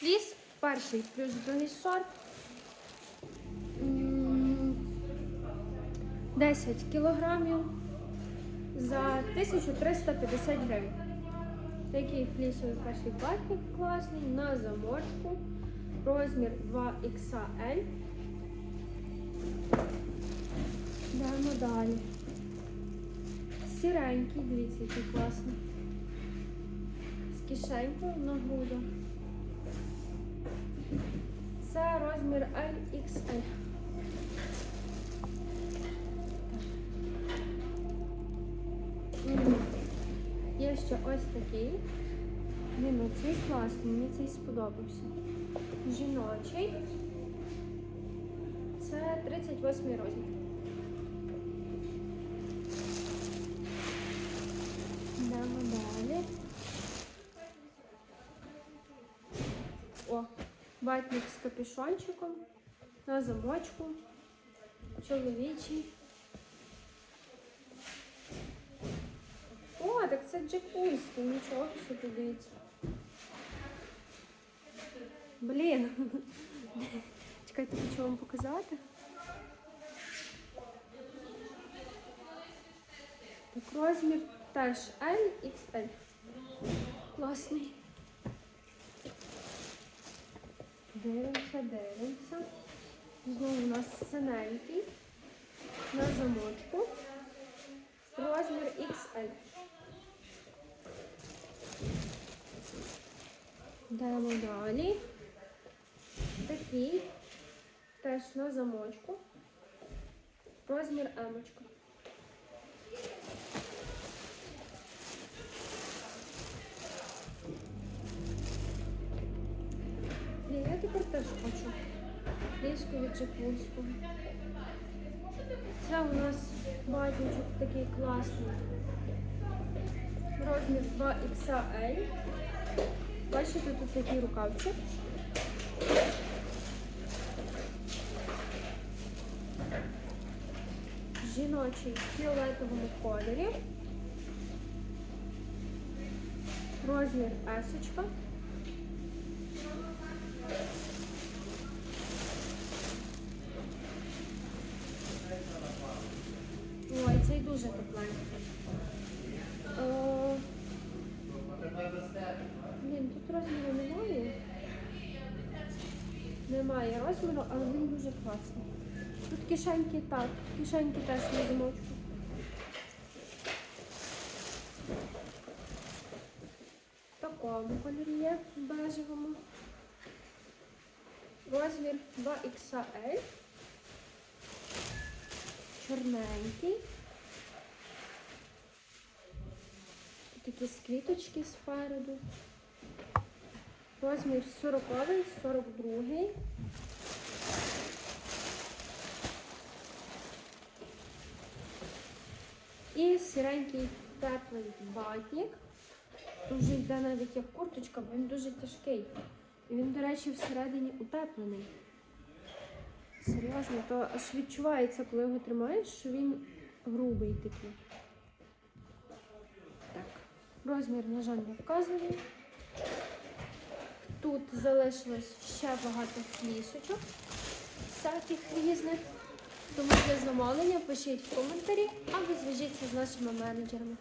Фліс перший плюс другий сорт. 10 кілограмів за 1350 гривень. Такий флісовий перший платник класний на замочку. Розмір 2XL. Йдемо далі. Сіренький, дивіться, який класний. З кишенькою на грудах. Розмір LXL. Є ще ось такий. Він цей класний, мені цей сподобався. Жіночий. Це 38 розмір. Йдемо далі. О, ватник з капюшончиком на замочку. Чоловічий. О, так це джакузі, нічого собі дивіться. Блін. Чекайте, хочу вам показати. Так, розмір теж L, XL. Класний. Дивимося, дивимося. Знову у нас синенький. На замочку. Розмір XL. Йдемо далі. Такий. Теж на замочку. Розмір емочка. Тепер теж хочу. Ліжко від Джакульського. Це у нас батючок такий класний. Розмір 2XL. Бачите, тут такий рукавчик. Жіночий в фіолетовому кольорі. Розмір есочка. Ой, цей дуже тепленький. О, Блін, тут розміру немає. Немає розміру, але він дуже класний. Тут кишеньки так, кишеньки теж на замочку. В такому кольорі є, бежевому. Розмір 2XL. Чорненький. Такі квіточки спереду. Розмір 40 42 І сіренький теплий ватник. Вже йде навіть як курточка, бо він дуже тяжкий. Він, до речі, всередині утеплений. Серйозно, то аж відчувається, коли його тримаєш, що він грубий такий. Так, розмір, на жаль, не вказаний. Тут залишилось ще багато флісочок, всяких різних. Тому для замовлення пишіть в коментарі або зв'яжіться з нашими менеджерами.